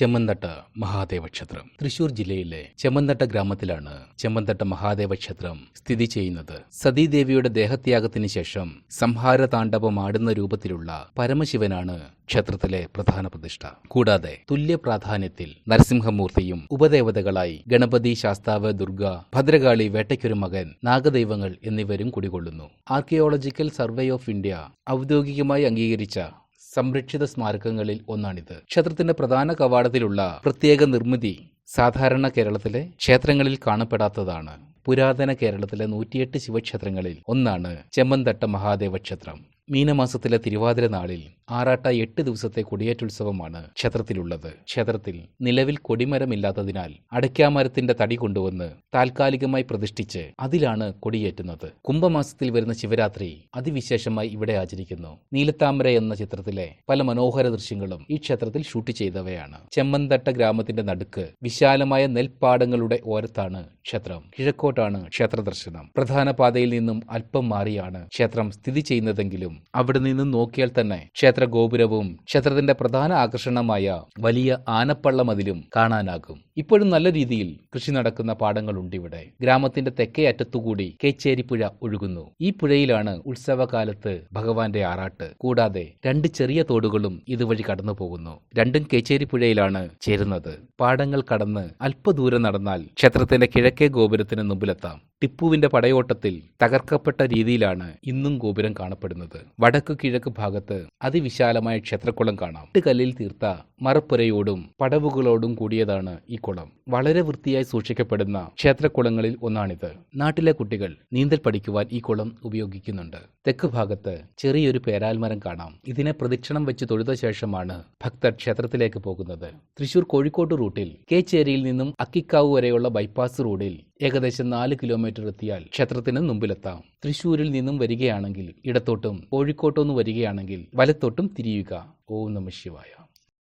ചെമ്മന്തട്ട മഹാദേവ ക്ഷേത്രം തൃശൂർ ജില്ലയിലെ ചെമ്മന്തട്ട ഗ്രാമത്തിലാണ് ചെമ്മന്തട്ട മഹാദേവ ക്ഷേത്രം സ്ഥിതി ചെയ്യുന്നത്. സതീദേവിയുടെ ദേഹത്യാഗത്തിന് ശേഷം സംഹാര താണ്ഡവം ആടുന്ന രൂപത്തിലുള്ള പരമശിവനാണ് ക്ഷേത്രത്തിലെ പ്രധാന പ്രതിഷ്ഠ. കൂടാതെ തുല്യ പ്രാധാന്യത്തിൽ നരസിംഹമൂർത്തിയും ഉപദേവതകളായി ഗണപതി ശാസ്താവ് ദുർഗ ഭദ്രകാളി വേട്ടയ്ക്കൊരു മകൻ നാഗദൈവങ്ങൾ എന്നിവരും കുടികൊള്ളുന്നു. ആർക്കിയോളജിക്കൽ സർവേ ഓഫ് ഇന്ത്യ ഔദ്യോഗികമായി അംഗീകരിച്ച സംരക്ഷിത സ്മാരകങ്ങളിൽ ഒന്നാണിത്. ക്ഷേത്രത്തിന്റെ പ്രധാന കവാടത്തിലുള്ള പ്രത്യേക നിർമ്മിതി സാധാരണ കേരളത്തിലെ ക്ഷേത്രങ്ങളിൽ കാണപ്പെടാത്തതാണ്. പുരാതന കേരളത്തിലെ നൂറ്റിയെട്ട് ശിവക്ഷേത്രങ്ങളിൽ ഒന്നാണ് ചെമ്മന്തട്ട മഹാദേവ ക്ഷേത്രം. മീനമാസത്തിലെ തിരുവാതിര നാളിൽ ആറാട്ട എട്ട് ദിവസത്തെ കൊടിയേറ്റുത്സവമാണ് ക്ഷേത്രത്തിലുള്ളത്. ക്ഷേത്രത്തിൽ നിലവിൽ കൊടിമരമില്ലാത്തതിനാൽ അടയ്ക്കാമരത്തിന്റെ തടി കൊണ്ടുവന്ന് താൽക്കാലികമായി പ്രതിഷ്ഠിച്ച് അതിലാണ് കൊടിയേറ്റുന്നത്. കുംഭമാസത്തിൽ വരുന്ന ശിവരാത്രി അതിവിശേഷമായി ഇവിടെ ആചരിക്കുന്നു. നീലത്താമര എന്ന ചിത്രത്തിലെ പല മനോഹര ദൃശ്യങ്ങളും ഈ ക്ഷേത്രത്തിൽ ഷൂട്ട് ചെയ്തവയാണ്. ചെമ്മന്തട്ട ഗ്രാമത്തിന്റെ നടുക്ക് വിശാലമായ നെൽപ്പാടങ്ങളുടെ ഓരത്താണ് ക്ഷേത്രം. കിഴക്കോട്ടാണ് ക്ഷേത്ര ദർശനം. പ്രധാന പാതയിൽ നിന്നും അല്പം മാറിയാണ് ക്ഷേത്രം സ്ഥിതി ചെയ്യുന്നതെങ്കിലും അവിടെ നിന്ന് നോക്കിയാൽ തന്നെ ക്ഷേത്ര ഗോപുരവും ക്ഷേത്രത്തിന്റെ പ്രധാന ആകർഷണമായ വലിയ ആനപ്പള്ള മതിലും കാണാനാകും. ഇപ്പോഴും നല്ല രീതിയിൽ കൃഷി നടക്കുന്ന പാടങ്ങളുണ്ട് ഇവിടെ. ഗ്രാമത്തിന്റെ തെക്കേ അറ്റത്തുകൂടി കേച്ചേരിപ്പുഴ ഒഴുകുന്നു. ഈ പുഴയിലാണ് ഉത്സവകാലത്ത് ഭഗവാന്റെ ആറാട്ട്. കൂടാതെ രണ്ട് ചെറിയ തോടുകളും ഇതുവഴി കടന്നു പോകുന്നു രണ്ടും കേച്ചേരിപ്പുഴയിലാണ് ചേരുന്നത്. പാടങ്ങൾ കടന്ന് അല്പദൂരം നടന്നാൽ ക്ഷേത്രത്തിന്റെ കിഴക്കേ ഗോപുരത്തിന് മുമ്പിലെത്താം. ടിപ്പുവിന്റെ പടയോട്ടത്തിൽ തകർക്കപ്പെട്ട രീതിയിലാണ് ഇന്നും ഗോപുരം കാണപ്പെടുന്നത്. വടക്ക് കിഴക്ക് ഭാഗത്ത് അതിവിശാലമായ ക്ഷേത്രക്കുളം കാണാം. കല്ലിൽ തീർത്ത മറപ്പുരയോടും പടവുകളോടും കൂടിയതാണ് ഈ കുളം. വളരെ വൃത്തിയായി സൂക്ഷിക്കപ്പെടുന്ന ക്ഷേത്രക്കുളങ്ങളിൽ ഒന്നാണിത്. നാട്ടിലെ കുട്ടികൾ നീന്തൽ പഠിക്കുവാൻ ഈ കുളം ഉപയോഗിക്കുന്നുണ്ട്. തെക്ക് ഭാഗത്ത് ചെറിയൊരു പേരാൽമരം കാണാം. ഇതിനെ പ്രദക്ഷിണം വെച്ച് തൊഴുത ശേഷമാണ് ഭക്തർ ക്ഷേത്രത്തിലേക്ക് പോകുന്നത്. തൃശൂർ കോഴിക്കോട് റൂട്ടിൽ കേച്ചേരിയിൽ നിന്നും അക്കിക്കാവ് വരെയുള്ള ബൈപ്പാസ് റോഡിൽ ഏകദേശം നാല് കിലോമീറ്റർ എത്തിയാൽ ക്ഷേത്രത്തിന് മുമ്പിലെത്താം. തൃശ്ശൂരിൽ നിന്നും വരികയാണെങ്കിൽ ഇടത്തോട്ടും കോഴിക്കോട്ടൊന്ന് വരികയാണെങ്കിൽ വലത്തോട്ടും തിരിയുക. ഓം നമ ശിവായ.